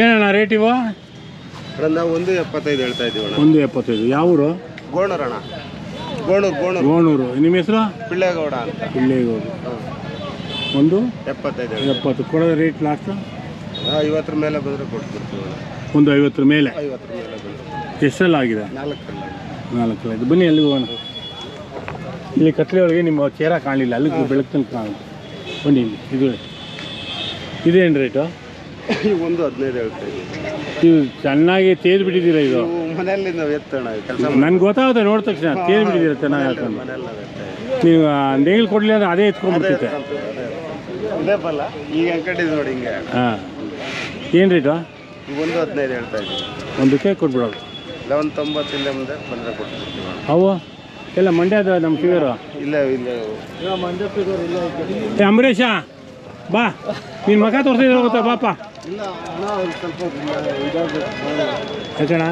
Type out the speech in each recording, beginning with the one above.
ಏನಣ್ಣ ರೇಟ್ ಇವ? ನಾವು ಒಂದು ಎಪ್ಪತ್ತೈದು ಹೇಳ್ತಾ ಇದ್ದೀವಿ ಅಣ್ಣ ಒಂದು ಎಪ್ಪತ್ತೈದು. ಯಾವ ಊರು ಗೋಣೂರು ಅಣ್ಣ. ಗೋಣೂರು ಗೋಣೂರು. ಗೋಣೂರು. ನಿಮ್ಮ ಹೆಸರು? ಪಿಳ್ಳೇಗೌಡ ಅಂತ. ಪಿಳ್ಳೇಗೌಡ. ಒಂದು? ಎಪ್ಪತ್ತೈದು ಎಪ್ಪತ್ತು. ಕೊಡೋದು ರೇಟ್ ಲಾಸ್ಟ್ ಐವತ್ತರ ಮೇಲೆ ಬಂದರೆ ಕೊಟ್ಬಿಡ್ತೀವಿ ಅಣ್ಣ ಒಂದು ಐವತ್ತರ ಮೇಲೆ? ಐವತ್ತರ ಮೇಲೆ ಬಂದರೆ ಎಷ್ಟೆಲ್ಲ ಆಗಿದೆ? ನಾಲ್ಕು ನಾಲ್ಕು ಐದು ಬನ್ನಿ ಅಲ್ಲಿಗೆ ಹೋಗೋಣ? ಇಲ್ಲಿ ಕತ್ಲೆ ಒಳಗೆ ನಿಮ್ಮ ಚೇರ ಕಾಣಲಿಲ್ಲ. ಅಲ್ಲಿಗೆ ಬೆಳಕು ಕಾಣುತ್ತೆ. ಬನ್ನಿ ಇಲ್ಲಿ. ಇದು ಇದೇನು ರೇಟು ಒಂದು ಹದಿನೈದು ಹೇಳ್ತಾ ನೀವು ಚೆನ್ನಾಗಿ ತೇದು ಬಿಟ್ಟಿದ್ದೀರಾ ಇದು? ಮನೆಯಲ್ಲಿಂದ ಎತ್ತಣ ನಾವು ಎತ್ತೋಣ ಕೆಲಸ ನನ್ಗೆ ಗೊತ್ತಾಗುತ್ತೆ ನೋಡಿದ ತಕ್ಷಣ ತೇದು ಬಿಟ್ಟಿದ್ದೀರಾ ಚೆನ್ನಾಗಿ ಹಾಕೊಂಡು ನಾವು ನೇಗಿಲು ಕೊಡಲಿ ಅಂದ್ರೆ ಅದೇ ಎತ್ಕೊಂಡ್ಬಿಡ್ತೈತೆ. ಇದೇ ಬಲ್ಲ ಈಗ ಅಂಕಡಿದ್ ನೋಡಿ ಹಿಂಗೆ. ಹಾಂ. ಏನು ರೇಟು ಈಗ ಒಂದು ಹದಿನೈದು ಹೇಳ್ತಾ ಇದ್ದೀವಿ ಒಂದಕ್ಕೆ ಕೊಟ್ಬಿಡೋದು ಇಲ್ಲ ಒಂದು ತೊಂಬತ್ತಿಲ್ಲ ಮುಂದೆ ಬಂದರೆ ಕೊಟ್ಟು. ಅವು ಎಲ್ಲ ಮಂಡ್ಯದ ನಮ್ಮ ಫಿಗರು ಇಲ್ಲ ಇಲ್ಲ ಏ ಅಂಬರೀಷ ಬಾ. ನಿನ್ನ ಮಗ ತೋರಿಸಿದ್ರೆ ಗೊತ್ತಾ ಬಾಪ? ಇಲ್ಲ ಅಣ್ಣ ಒಂದು ಸ್ವಲ್ಪ ಇದಾಗಬೇಕು ಯಾಕಣ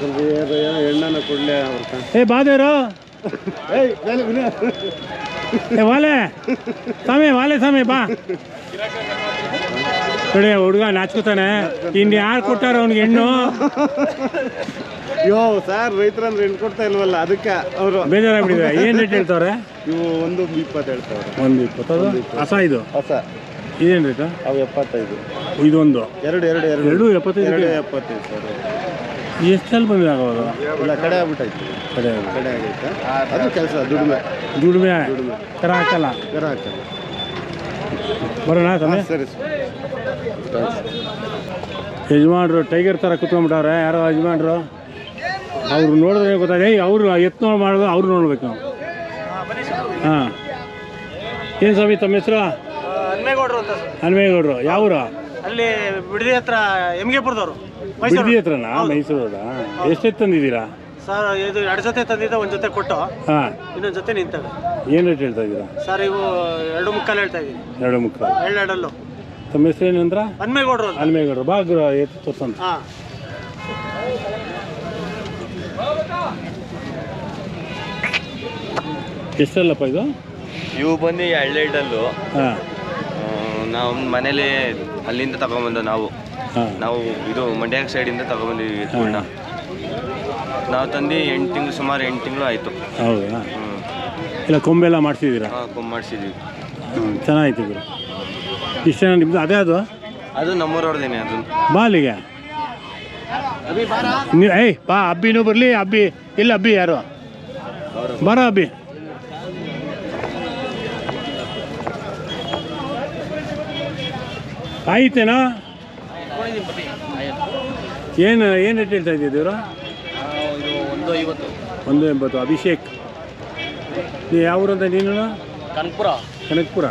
ಸ್ವಲ್ಪ ಏನೋ ಎಣ್ಣೆನ ಕೊಡಲಿ ಅವ್ರ ಏ ಬಾದೇರು ಏಯ್ ಮೇಲೆ ವಿನಯ ಏ ವಾಲೆ. ಸ್ವಾಮಿ ವಾಲೆ ಸ್ವಾಮಿ ಬಾ. ನೋಡಿ ಹುಡುಗ ನಾಚ್ಕೋತಾನೆ. ಇನ್ನು ಯಾರು ಕೊಟ್ಟಾರ ಅವ್ನಿಗೆ ಹೆಣ್ಣು? ಯೋ ಸರ್ ರೈತರಂದ್ರೆ ಹೆಣ್ಣು ಕೊಡ್ತಾ ಇಲ್ವಲ್ಲ ಅದಕ್ಕೆ ಅವರು. ಬೇಜಾರಾಗ್ಬಿಟ್ಟಿದೆ ಏನು ರೇಟ್ ಹೇಳ್ತಾವ್ರೆ? ಇವು ಒಂದು ಇಪ್ಪತ್ತು ಹೇಳ್ತಾವ್ರೆ. ಒಂದು ಇಪ್ಪತ್ತು. ಹೊಸ ಇದು? ಹೊಸ. ಇದೇನು ರೇಟು? ಅವು ಎಪ್ಪತ್ತೈದು. ಇದೊಂದು? ಎರಡು ಎರಡು ಎರಡು. ಎರಡು ಎಪ್ಪತ್ತೈದು ಎರಡು ಎಪ್ಪತ್ತೈದು ಸರ್. ಎಷ್ಟಲ್ಲಿ ಬಂದಿದೆ ಆಗೋದು? ಇಲ್ಲ ಕಡೆ ಆಗ್ಬಿಟ್ಟೈತೆ ಕಡೆ ಕಡೆ ಆಗೈತೆ. ಅದು ಕೆಲಸ ದುಡಿಮೆ. ದುಡಿಮೆ? ದುಡಿಮೆ. ಕರ ಹಾಕಲ್ಲ? ಕರ ಹಾಕಲ್ಲ. ಬರೋಣ ಸಮಯ ಸರಿ ಯಜಮಾನ್ರು ಟೈಗರ್ ಥರ ಕುತ್ಕೊಂಡ್ಬಿಟ್ಟವ್ರೆ. ಯಾರೋ ಯಜಮಾನ್ರು? ಅವ್ರು ನೋಡಿದ್ರೆ ಗೊತ್ತಾಗ ಏಯ್ ಅವರು ನೋಡಿ ಮಾಡೋದು ಅವ್ರು ನೋಡ್ಬೇಕು ನಾವು. ಹಾಂ. ಏನು ಸ್ವಾಮಿ ತಮ್ಮ ಹೆಸರು? ಹನ್ಮೇಗೌಡರು ಅಂತ ಸರ್. ಹನುಮೇಗೌಡರು ಯಾವೂರು? ಅಲ್ಲಿ ಬಿಡದಿ ಹತ್ರ ಎಮ್ಗೆಪುರದವರು ಬಿಡದಿ ಹತ್ರನಾ? ಮೈಸೂರದ ಎಷ್ಟೆತ್ತು ತಂದಿದ್ದೀರಾ? ಸರ್ ಇದು ಎರಡು ಜೊತೆ ತಂದಿದ್ದ ಒಂದು ಜೊತೆ ಕೊಟ್ಟು. ಹಾಂ. ಇನ್ನೊಂದು ಜೊತೆ ನಿಂತವೆ. ಏನು ರೇಟ್ ಹೇಳ್ತಾ ಇದ್ದೀರಾ? ಸರ್ ಇವು ಎರಡು ಮುಕ್ಕಾಲು ಹೇಳ್ತಾ ಇದ್ದೀನಿ. ಎರಡು ಮುಕ್ಕಾಲು. ಎರಡೆರಡಲ್ಲು. ತಮ್ಮ ಹೆಸರು ಏನಂದ್ರ ಹನ್ಮೇಗೌಡರು ಅಂತ. ಹನುಮೇಗೌಡರು. ಬಾ ಗುರು ಎತ್ತು ತೋರ್ಸಂತ ಹಾಂ. ಎಷ್ಟಲ್ಲಪ್ಪ ಇದು? ಇವು ಬಂದು ಎಳ್ಳೆಡ್ಡಲ್ಲು ಹಾಂ. ನಾವು ಮನೇಲಿ ಅಲ್ಲಿಂದ ತಗೊಂಬಂದು ನಾವು ನಾವು ಇದು ಮಂಡ್ಯ ಸೈಡಿಂದ ತಗೊಂಬಂದಿವಿ ಎತ್ತುಗಳನ್ನ ನಾವು ತಂದು ಎಂಟು ತಿಂಗಳು ಸುಮಾರು ಎಂಟು ತಿಂಗಳು ಆಯಿತು. ಹೌದಾ? ಹ್ಞೂ ಇಲ್ಲ ಕೊಂಬೆಲ್ಲ ಮಾಡಿಸಿದ್ದೀರಾ? ಹಾಂ ಕೊಂಬೆ ಮಾಡಿಸಿದ್ವಿ ಹ್ಞೂ ಚೆನ್ನಾಗಿತ್ತು ಗುರು. ಇಷ್ಟ ಜನ ನಿಮ್ದು ಅದೇ ಅದು? ಅದು ನಮ್ಮೂರವ್ರದೇನೆ ಅದು. ಬಾ ಅಲ್ಲಿಗೆ ನೀವು ಏಯ್ ಬಾ ಅಬ್ಬಿನೂ ಬರಲಿ ಅಬ್ಬಿ. ಇಲ್ಲ ಅಬ್ಬಿ ಯಾರು? ಬರೋ ಅಬ್ಬಿ. ಆಯ್ತೇನಾ? ಏನು ಏನು ರೇಟ್ ಹೇಳ್ತಾ ಇದ್ದೀವಿ ಇವರು ಒಂದು ಐವತ್ತು. ಒಂದು ಎಂಬತ್ತು ಅಭಿಷೇಕ್. ನೀ ಯಾವ ಊರಂತ ನೀನು? ಕನಕಪುರ. ಕನಕಪುರ.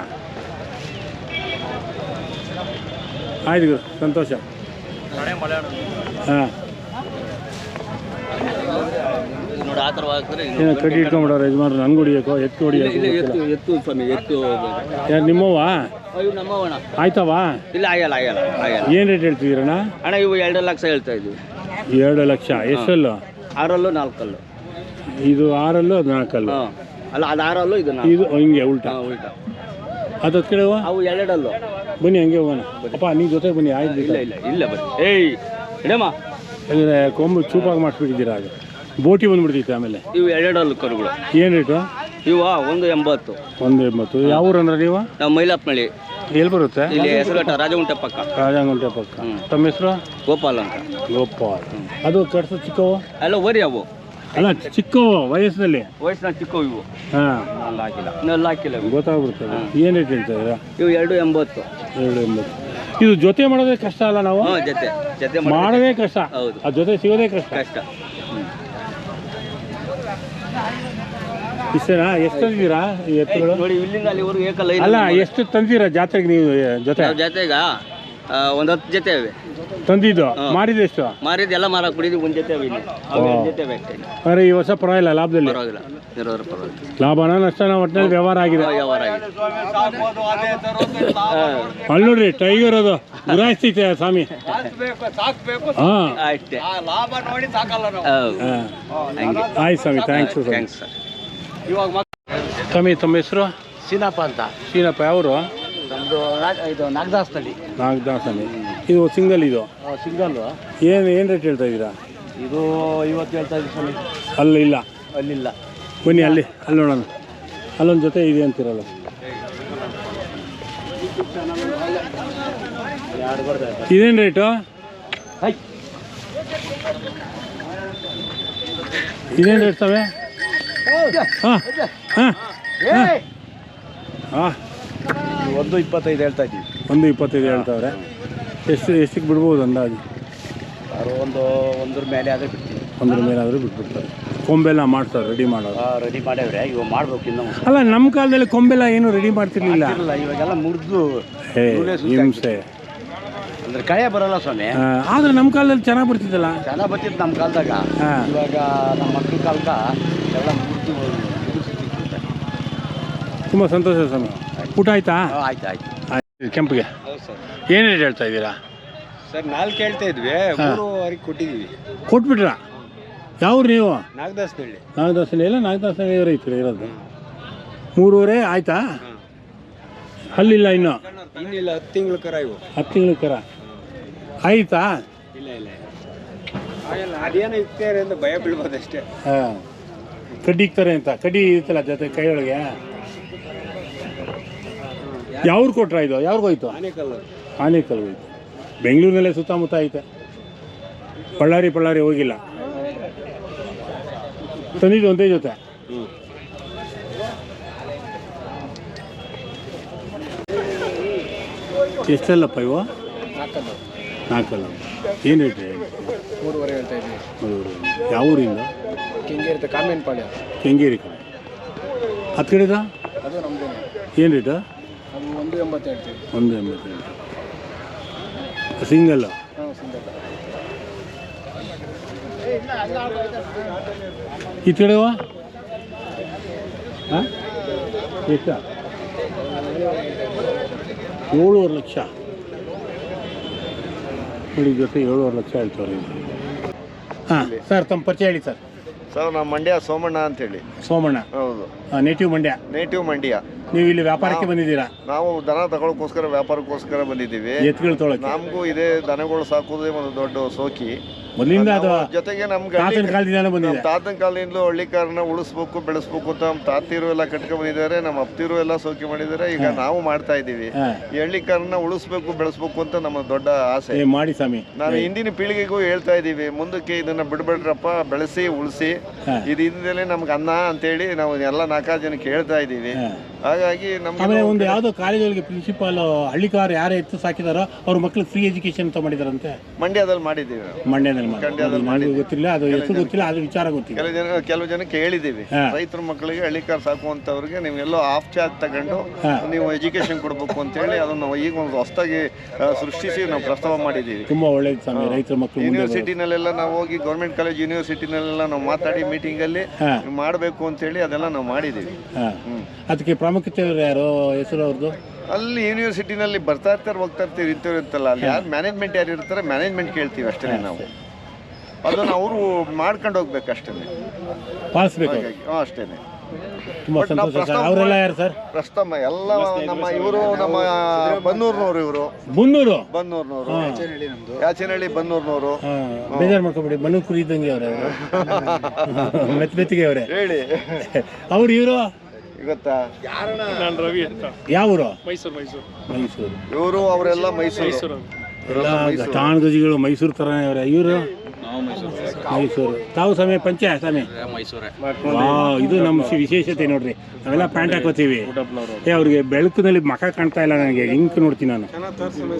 ಆಯ್ತು ಗುರು ಸಂತೋಷ. ಹಾಂ. ಏನು ಕಟ್ಟಿ ಇಟ್ಕೊಂಡ್ಬಿಡೋರು ಯಜಮಾನ್ರು ನಂಗೆ ಹೊಡಿಯೋಕೋ ಎತ್ತು ಹೊಡಿಯೋಕೋ ಎತ್ತು ಎತ್ತು ಸ್ವಾಮಿ ಎತ್ತು. ಯಾರು ನಿಮ್ಮವ್ವ? ಆಯ್ತವಾ? ಇಲ್ಲ ಆಗಲ್ಲ ಆಗಲ್ಲ ಆಗಲ್ಲ. ಏನು ರೇಟ್ ಹೇಳ್ತಿದ್ದೀರಣ್ಣ ಅಣ್ಣ? ಇವು ಎರಡು ಲಕ್ಷ ಹೇಳ್ತಾ ಇದ್ವಿ. ಎರಡು ಲಕ್ಷ ಎಷ್ಟಲ್ಲು? ಆರಲ್ಲು ನಾಲ್ಕಲ್ಲು. ಇದು ಆರಲ್ಲು ಅದು ನಾಲ್ಕಲ್ಲು ಅಲ್ಲ ಅದು ಆರಲ್ಲು ಇದು ನಾಲ್ಕು. ಇದು ಹಿಂಗೆ ಉಲ್ಟಾ. ಉಲ್ಟಾ. ಅದು ಕೇಳುವ ಅವು ಎರಡಲ್ಲು. ಬನ್ನಿ ಹಂಗೆ ಹೋಗೋಣ. ಅಪ್ಪ ನೀವು ಜೊತೆ ಬನ್ನಿ ಆಯ್ತು ಇಲ್ಲ ಇಲ್ಲ ಇಲ್ಲ ಬನ್ನಿ. ಏಯ್ ಇಡಮ್ಮ. ಯಾಕಂದರೆ ಕೊಂಬು ಚೂಪಾಗಿ ಮಾಡಿಸ್ಬಿಟ್ಟಿದ್ದೀರಾ ಆಗ ಬೋಟಿ ಬಂದ್ಬಿಡ್ತೈತೆ ಆಮೇಲೆ. ಇವು ಎರಡಲ್ಲು ಕರುಗಳು. ಏನು ರೇಟು ಇವ ಒಂದು ಎಂಬತ್ತು. ಒಂದು ಎಂಬತ್ತು. ಯಾವ ಊರು ಅಂದ್ರೆ ನೀವು? ನಾವು ಮೈಲಾಪ್ನಳ್ಳಿ. ಎಲ್ಲಿ ಬರುತ್ತೆ? ಇಲ್ಲಿ ಹೆಸರುಘಟ್ಟ ರಾಜಗುಂಟೆ ಪಕ್ಕ. ರಾಜಗುಂಟೆ ಪಕ್ಕ. ತಮ್ಮ ಹೆಸರು? ಗೋಪಾಲ್ ಅಂತ. ಗೋಪಾಲ್. ಅದು ಕಟ್ಸ ಚಿಕ್ಕವು? ಅಲ್ಲ ಓರಿ ಅವು. ಅಲ್ಲ ಚಿಕ್ಕವು ವಯಸ್ಸಿನಲ್ಲಿ ವಯಸ್ಸಿನ ಚಿಕ್ಕವು ಇವು. ಹಾಂ. ಹಾಕಿಲ್ಲ. ಇನ್ನೆಲ್ಲ ಹಾಕಿಲ್ಲ ಗೊತ್ತಾಗ್ಬಿಡ್ತದೆ ಏನು ರೇಟ್ ಹೇಳ್ತಾ ಇದ್ದೀರಾ? ಇವು ಎರಡು ಎಂಬತ್ತು. ಎರಡು ಎಂಬತ್ತು. ಇದು ಜೊತೆ ಮಾಡೋದೇ ಕಷ್ಟ ಅಲ್ಲ ನಾವು? ಜೊತೆ. ಜೊತೆ ಮಾಡಿ ಮಾಡೋದೇ ಕಷ್ಟ. ಹೌದು. ಆ ಜೊತೆ ಸಿಗೋದೇ ಕಷ್ಟ. ಕಷ್ಟ. ಇಷ್ಟೇನಾ? ಎಷ್ಟು ತಂದಿದ್ದೀರಾ ಈ ಎತ್ತುಗಳು? ನೋಡಿ ಇಲ್ಲಿಂದ ಅಲ್ಲಿವರೆಗೂ ಏಕಲ್ಲ ಅಲ್ಲ ಎಷ್ಟು ತಂದಿರಾ ಜಾತ್ರೆಗೆ ನೀವು ಜೊತೆ? ನಾವು ಜೊತೆಗ ಒಂದು ಹತ್ತು ಜೊತೆ ಅವೆ ತಂದಿದ್ದು. ಮಾಡಿದ್ದು ಎಷ್ಟು? ಮಾರಿದ ಎಲ್ಲ ಮಾರಾಕ್ ಬಿಡಿದ್ವಿ ಒಂದು ಜೊತೆ ಇವೆ ಇಲ್ಲಿ. ಅವು ಎರಡು ಜೊತೆ ಇವೆ ಅಷ್ಟೇ. ಅಂದರೆ ಈ ವರ್ಷ ಪರವಾಗಿಲ್ಲ ಲಾಭದಲ್ಲಿ? ಪರವಾಗಿಲ್ಲ. ಇರೋರು ಪರವಾಗಿಲ್ಲ. ಲಾಭನ ನಷ್ಟನ? ಒಟ್ಟಿನಲ್ಲಿ ವ್ಯವಹಾರ ಆಗಿದೆ. ಅಲ್ಲಿ ನೋಡ್ರಿ ಟೈಗರ್ ಅದು. ಗುರಾಯಿಸ್ತೈತೆ ಸ್ವಾಮಿ. ಹಾ. ಅಷ್ಟೇ. ಹೌದು. ಹಂಗೆ ಆಯ್ತು ಸ್ವಾಮಿ ಥ್ಯಾಂಕ್ಸ್ ಥ್ಯಾಂಕ್ಸ್ ಸರ್ ಸ್ವಾಮಿ ತಮ್ಮ ಹೆಸರು? ಸೀನಪ್ಪ ಅಂತ. ಸೀನಪ್ಪ ಯಾವರು? ನಮ್ಮದು ಇದು ನಾಗದಾಸ್ನಲ್ಲಿ. ನಾಗದಾಸನಿ ಇದು ಸಿಂಗಲ್ ಇದು? ಸಿಂಗಲ್. ಏನು ಏನು ರೇಟ್ ಹೇಳ್ತಾ ಇದ್ದೀರಾ? ಇದು ಇವತ್ತು ಹೇಳ್ತಾ ಇದ್ದೀವಿ ಸ್ವಾಮಿ. ಅಲ್ಲಿ ಇಲ್ಲ? ಅಲ್ಲಿಲ್ಲ. ಬನ್ನಿ ಅಲ್ಲಿ ಅಲ್ಲಿ ನೋಡೋಣ. ಅಲ್ಲೊಂದು ಜೊತೆ ಇದೆ ಅಂತಿರಲ್ಲ. ಇದೇನು ರೇಟು? ಇದೇನು ರೇಟ್ ತವೆ ಹಾಂ ಹಾಂ ಹಾಂ ಒಂದು ಇಪ್ಪತ್ತೈದು ಹೇಳ್ತಾ ಇದ್ದೀವಿ. ಒಂದು ಇಪ್ಪತ್ತೈದು ಹೇಳ್ತಾವ್ರೆ. ಎಷ್ಟು ಎಷ್ಟಕ್ಕೆ ಬಿಡ್ಬೋದು ಅಂದಾಜು? ಯಾರು ಒಂದು ಒಂದ್ರ ಮೇಲೆ ಆದರೆ ಬಿಡ್ತೀವಿ. ಒಂದ್ರ ಮೇಲೆ ಆದರೂ ಬಿಟ್ಬಿಡ್ತಾರೆ. ಕೊಂಬೆಲ್ಲ ಮಾಡ್ತಾರೆ ರೆಡಿ ಮಾಡೋದು ರೆಡಿ ಮಾಡ್ಯಾವ್ರೆ ಇವಾಗ ಮಾಡ್ಬೇಕು ಇನ್ನೂ ಅಲ್ಲ ನಮ್ಮ ಕಾಲದಲ್ಲಿ ಕೊಂಬೆಲ್ಲ ಏನು ರೆಡಿ ಮಾಡ್ತಿರ್ಲಿಲ್ಲ? ಇಲ್ಲ ಇವಾಗೆಲ್ಲ ಮುರಿದು ಹಿಂಸೆ. ಅಂದ್ರೆ ಕಳೆ ಬರಲ್ಲ ಸ್ವಾಮಿ. ಆದ್ರೆ ನಮ್ಮ ಕಾಲದಲ್ಲಿ ಚೆನ್ನಾಗಿ ಬರ್ತಿದ್ದಲ್ಲ? ಚೆನ್ನಾಗಿ ಬರ್ತಿತ್ತು ನಮ್ಮ ಕಾಲದಾಗ. ಇವಾಗ ನಮ್ಮ ಮಕ್ಕಳ ಕಾಲದ ಎಲ್ಲ ಮುರಿದು ತುಂಬ ಸಂತೋಷ ಸ್ವಾಮಿ. ಊಟ ಆಯ್ತಾ? ಆಯ್ತು ಆಯ್ತು. ಆಯ್ತು ಕೆಂಪಿಗೆ. ಹೌದು ಸರ್. ಏನು ರೇಟ್ ಹೇಳ್ತಾ ಇದ್ದೀರಾ? ಸರ್ ನಾಲ್ಕು ಹೇಳ್ತಾ ಇದ್ವಿ. ಮೂರುವರೆಗೆ ಕೊಟ್ಟಿದ್ದೀವಿ. ಕೊಟ್ಬಿಟ್ರಾ? ಯಾವ್ರು ನೀವು? ನಾಗದಾಸನಹಳ್ಳಿ ನಾಗದಾಸನ ಇಲ್ಲ ನಾಗದಾಸನ ರೈತರು ಇರೋದು. ಮೂರುವರೆ ಆಯ್ತಾ? ಅಲ್ಲಿಲ್ಲ ಇನ್ನು. ಇನ್ನಿಲ್ಲ ಹತ್ತು ತಿಂಗಳು ಕರ ಇವು. ಹತ್ತು ತಿಂಗಳು ಕರ. ಆಯ್ತಾ? ಇಲ್ಲ ಇಲ್ಲ. ಅದೇನೋ ಇರ್ತಾರೆ ಅಂತ ಭಯ ಬೀಳ್ಬೋದಷ್ಟೇ. ಹಾಂ. ಕಡ್ಡಿ ಇಕ್ತಾರೆ ಅಂತ. ಕಡ್ಡಿ ಇರುತ್ತಲ್ಲ ಜೊತೆ ಕೈಯೊಳಗೆ? ಯಾವ್ರು ಕೊಟ್ರ ಇದು? ಯಾವ್ರಿಗೂ ಹೋಯ್ತು? ಆನೆಕಲ್ಲು ಆನೇಕಲ್ ಹೋಯ್ತು. ಬೆಂಗಳೂರಿನಲ್ಲೇ ಸುತ್ತಮುತ್ತ ಐತೆ. ಬಳ್ಳಾರಿ ಬಳ್ಳಾರಿ ಹೋಗಿಲ್ಲ. ತಂದಿದ್ದು ಒಂದೇ ಜೊತೆ. ಎಷ್ಟಲ್ಲಪ್ಪ ಇವು? ನಾಲ್ಕಲ್ಲು. ಏನು ರೇಟ್? ಯಾವ ಊರಿಂದ ಹಿಂಗೆ ಕಾಮೇನಪಾಳ್ಯ ಕಾಮೇನ್ ಪಾಳ್ಯ. ಕೆಂಗೇರಿ ಕಡೆ. ಹತ್ತು ಕಡೆದ ಅದು ಏನು ರೇಟ ಅದು ಒಂದು ಎಂಬತ್ತು ಹೇಳ್ತೀವಿ ಒಂದು ಎಂಬತ್ತೆಂಟು ಸಿಂಗಲ್ ಹಾಂ ಸಿಂಗಲ್. ಈ ಕಡೆವ ಹಾಂ? ಎಷ್ಟ? ಏಳುವರೆ ಲಕ್ಷ. ನೋಡಿ ಜೊತೆ ಏಳುವರೆ ಲಕ್ಷ ಹೇಳ್ತಾರೆ. ಹಾಂ ಸರ್ ತಮ್ಮ ಪರಿಚಯ ಹೇಳಿ ಸರ್. ಸರ್ ನಾವು ಮಂಡ್ಯ ಸೋಮಣ್ಣ ಅಂತೇಳಿ. ಸೋಮಣ್ಣ? ಹೌದು. ನೇಟಿವ್ ಮಂಡ್ಯ? ನೇಟಿವ್ ಮಂಡ್ಯ. ನೀವು ಇಲ್ಲಿ ವ್ಯಾಪಾರಕ್ಕೆ ಬಂದಿದ್ದೀರಾ? ನಾವು ದನ ತಗೊಳಕ್ಕೋಸ್ಕರ ವ್ಯಾಪಾರಕ್ಕೋಸ್ಕರ ಬಂದಿದ್ದೀವಿ. ನಮಗೂ ಇದೇ ದನಗಳು ಸಾಕೋದೇ ಒಂದು ದೊಡ್ಡ ಸೋಕಿ. ಮೊದಲಿಂದ ಜೊತೆಗೆ ನಮ್ಗೆ ತಾತನ ಕಾಲದಿಂದಾನೇ ನಮ್ಮ ಬಂದಿದೆ? ತಾತನ ಕಾಲದಿಂದಲೂ ಹಳ್ಳಿಕಾರನ ಉಳಿಸ್ಬೇಕು ಬೆಳೆಸ್ಬೇಕು ಅಂತ ನಮ್ಮ ತಾತಿರು ಎಲ್ಲ ಕಟ್ಕೊಂಡ್ ಬಂದಿದ್ದಾರೆ ನಮ್ಮ ಅಪ್ತಿರು ಎಲ್ಲ ಸೋಕಿ ಮಾಡಿದ್ದಾರೆ ಈಗ ನಾವು ಮಾಡ್ತಾ ಇದ್ದೀವಿ. ಈ ಈ ಹಳ್ಳಿಕಾರನ ಉಳಿಸ್ಬೇಕು ಬೆಳೆಸ್ಬೇಕು ಅಂತ ನಮ್ಮ ದೊಡ್ಡ ಆಸೆ. ಏ ಮಾಡಿ ಸ್ವಾಮಿ. ನಾನು ಹಿಂದಿನ ಪೀಳಿಗೆಗೂ ಹೇಳ್ತಾ ಇದ್ದೀವಿ ಮುಂದಕ್ಕೆ ಇದನ್ನ ಬಿಡ್ಬೇಡ್ರಪ್ಪ ಬೆಳೆಸಿ ಉಳಿಸಿ. ಇದು ಇದ್ದಲ್ಲಿ ನಮ್ಗೆ ಅನ್ನ ಅಂತೇಳಿ ನಾವು ಎಲ್ಲ ನಾಲ್ಕಾರು ಜನಕ್ಕೆ ಹೇಳ್ತಾ ಇದೀವಿ ಹಾಗಾಗಿ ನಮ್ಗೆ ಆಮೇಲೆ ಒಂದು ಯಾವುದೋ ಕಾಲೇಜುಗಳಿಗೆ ಪ್ರಿನ್ಸಿಪಾಲ್ ಹಳ್ಳಿಕಾರ ಯಾರು ಎತ್ತು ಸಾಕಿದಾರೋ ಅವ್ರ ಮಕ್ಳಿಗೆ ಫ್ರೀ ಎಜುಕೇಶನ್ ಅಂತ ಮಾಡಿದಾರಂತೆ? ಮಂಡ್ಯದಲ್ಲಿ ಮಾಡಿದ್ದೀವಿ ನಾವು. ಮಂಡ್ಯದಲ್ಲಿ. ನನಗೂ ಗೊತ್ತಿಲ್ಲ ಅದು ಹೆಸರು ಗೊತ್ತಿಲ್ಲ ಅದು ವಿಚಾರ ಗೊತ್ತಿಲ್ಲ. ಕೆಲವು ಜನ ಕೆಲವು ಜನಕ್ಕೆ ಹೇಳಿದ್ದೀವಿ. ರೈತರ ಮಕ್ಕಳಿಗೆ ಹಳ್ಳಿಕಾರ್ ಸಾಕುವಂಥವ್ರಿಗೆ ನೀವೆಲ್ಲೋ ಆಫ್ ಚಾರ್ಜ್ ತಗೊಂಡು ನೀವು ಎಜುಕೇಶನ್ ಕೊಡಬೇಕು ಅಂತೇಳಿ ಅದನ್ನು ಈಗ ಒಂದು ಹೊಸದಾಗಿ ಸೃಷ್ಟಿಸಿ ನಾವು ಪ್ರಸ್ತಾವ ಮಾಡಿದ್ದೀವಿ. ತುಂಬಾ ಒಳ್ಳೆಯದು ಸ್ವಾಮಿ ರೈತರ ಮಕ್ಕಳು. ಯೂನಿವರ್ಸಿಟಿನಲ್ಲೆಲ್ಲ ನಾವು ಹೋಗಿ ಗೌರ್ಮೆಂಟ್ ಕಾಲೇಜ್ ಯೂನಿವರ್ಸಿಟಿನಲ್ಲೆಲ್ಲ ನಾವು ಮಾತಾಡಿ ಮೀಟಿಂಗ್ ಅಲ್ಲಿ ಮಾಡಬೇಕು ಅಂತೇಳಿ ಅದೆಲ್ಲ ನಾವು ಮಾಡಿದೀವಿ ಅದಕ್ಕೆ ಪ್ರಾಮುಖ್ಯತೆ ಯಾರು? ಹೆಸರು ಅವ್ರದ್ದು ಅಲ್ಲಿ ಯೂನಿವರ್ಸಿಟಿನಲ್ಲಿ ಬರ್ತಾ ಇರ್ತಾರೆ ಹೋಗ್ತಾ ಇರ್ತೀವಿ ಇರ್ತಾರಲ್ಲ. ಅಲ್ಲಿ ಯಾರು ಮ್ಯಾನೇಜ್ಮೆಂಟ್ ಯಾರು ಇರ್ತಾರೆ ಮ್ಯಾನೇಜ್ಮೆಂಟ್ ಕೇಳ್ತೀವಿ ಅಷ್ಟೇ ನಾವು. ಅದನ್ನು ಅವರು ಮಾಡ್ಕೊಂಡು ಹೋಗ್ಬೇಕು ಅಷ್ಟೇ ಪಾಲಿಸ್ಬೇಕು ಹಾಂ ಅಷ್ಟೇ. ತುಂಬಾ ಸಂತೋಷ. ಸರ್ ಅವರೆಲ್ಲ ಯಾರು ಸರ್? ಪ್ರಸ್ತಮ ಎಲ್ಲ ನಮ್ಮ ಇವರು ನಮ್ಮ ಬನ್ನೂರ್ನವ್ರು ಇವರು. ಮುನ್ನೂರು? ಬನ್ನೂರ್ನವರು. ಯಾಚನಹಳ್ಳಿ ಬನ್ನೂರ್ನವರು. ಬೇಜಾರು ಮಾಡ್ಕೊಬಿಡಿ. ಮಣ್ಣು ಕುರಿ ಇದ್ದಂಗೆ ಅವ್ರೆ ಅವರು. ಮೆತ್ತ ಮೆತ್ತಿಗೆ ಅವರೇ. ಹೇಳಿ. ಅವ್ರು ಇವರು? ಗೊತ್ತಾ? ಯಾವ ಊರು ಮೈಸೂರು ಮೈಸೂರು. ಮೈಸೂರು. ಇವರು ಅವರೆಲ್ಲ ಮೈಸೂರು. ಎಲ್ಲ ಘಟಾನ್ ಗಜಿಗಳು ಮೈಸೂರು. ಥರ ಅವರೇ. ಇವರು? ಮೈಸೂರು ತಾವು ಸಮಯ ಪಂಚ ಸಮಯ? ವಾ ಇದು ನಮ್ಮ ವಿಶೇಷತೆ ನೋಡ್ರಿ. ನಾವೆಲ್ಲ ಪ್ಯಾಂಟ್ ಹಾಕೋತೀವಿ ಏ ಅವ್ರಿಗೆ ಬೆಳಕಿನಲ್ಲಿ ಮಖ ಕಾಣ್ತಾ ಇಲ್ಲ ನನಗೆ. ಇಂಕ್ ನೋಡ್ತೀನಿ ನಾನು.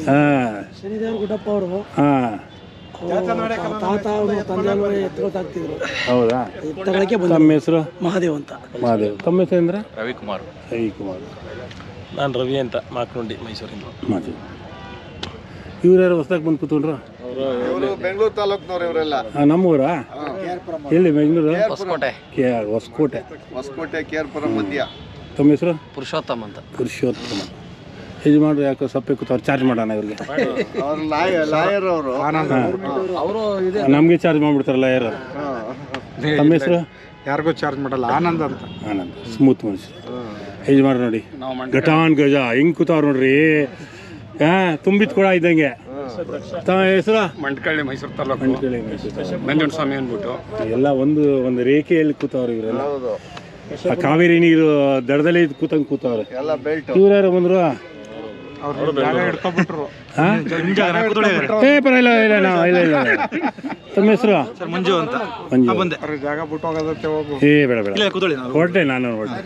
ಹಾಂ. ಗುಡ್ಡಪ್ಪ ಅವರು. ಹಾಂ. ತಾತ ಅವರು ತಂದೆ ಎತ್ತುಗಳು ಹೌದಾ? ತಮ್ಮ ಹೆಸರು? ಮಹಾದೇವ್ ಅಂತ. ಮಹಾದೇವ್. ತಮ್ಮ ಹೆಸರು ಅಂದ್ರೆ? ರವಿಕುಮಾರ್. ರವಿಕುಮಾರ್. ನಾನು ರವಿ ಅಂತ ಮಾಕ್ನುಂಡಿ ಮೈಸೂರಿಂದ. ಮಾತು ಇವ್ರು ಹೊಸದಾಗ ಹೊಸ್ದಾಗಿ ಬಂದು ಕೂತ್ಕೊಂಡ್ರು? ಇವರು ಬೆಂಗಳೂರು ತಾಲೂಕ್ನವ್ರು ಇವರೆಲ್ಲ. ನಮ್ಮೂರ? ಎಲ್ಲಿ Bengaluru? Hosakote. K R Hosakote. Hosakote Kerpura ಮಧ್ಯ. ತಮ್ಮ ಹೆಸರು? ಪುರುಷೋತ್ತಮ್ ಅಂತ. ಪುರುಷೋತ್ತಮ. ಮಾಡ್ರಿ ಯಾಕೆ ಸಪ್ಪೆ ಕೂತವ್ರು ಚಾರ್ಜ್ ಮಾಡೋಣ ಇವ್ರಿಗೆ? ಅವ್ರು ಲಾಯರ್ ಲಾಯರ್ ಅವರು. ಅವರು ಇದೆ. ನಮಗೆ ಚಾರ್ಜ್ ಮಾಡಿಬಿಡ್ತಾರೆ ಲಾಯರ್ ತಮ್ಮ ಹೆಸರು? ಯಾರಿಗೂ ಚಾರ್ಜ್ ಮಾಡಲ್ಲ. ಆನಂದ್ ಅಂತ. ಆನಂದ್ ಸ್ಮೂತ್ ಮನುಷ್ಯ. ಯಜಮಾನ್ರು ನೋಡಿ. ಘಟಾನ್ ಗಜ ಹಿಂಗ್ ಕೂತವ್ರು ನೋಡ್ರಿ. ಹಾ ತುಂಬಿತ್ ಕೂಡ ಇದ್ದಂಗೆ. ತಮ್ಮ ಹೆಸರು? ಮಂಡ್ಕಳ್ಳಿ ಮೈಸೂರು ತಾಲೂಕು. ನಂಜುಂಡ ಸ್ವಾಮಿ ಅಂದ್ಬಿಟ್ಟು. ಎಲ್ಲ ಒಂದು ಒಂದು ರೇಖೆಯಲ್ಲಿ ಕೂತವ್ರು ಇವರೆಲ್ಲ. ಆ ಕಾವೇರಿ ನೀರು ದಡದಲ್ಲಿ ಕೂತಂಗೆ ಕೂತವ್ರೆ. ಎಲ್ಲ ಬೆಲ್ಟ್. ಇವ್ರು ಬಂದ್ರು? ಜಾಗ ಹಿಡ್ಕೊಬಿಟ್ರು ಹಾ? ಏ ಪರವಾಗಿಲ್ಲ ಇಲ್ಲ ನಾವು ಇಲ್ಲ ಇಲ್ಲ ಇಲ್ಲ. ತಮ್ಮ ಹೆಸರು? ಮಂಜು ಅಂತ. ಮಂಜು. ಏ ಬೇಡ ಬೇಡ. ಹೊರಟೆ ನಾನು. ಹೊರಟೆ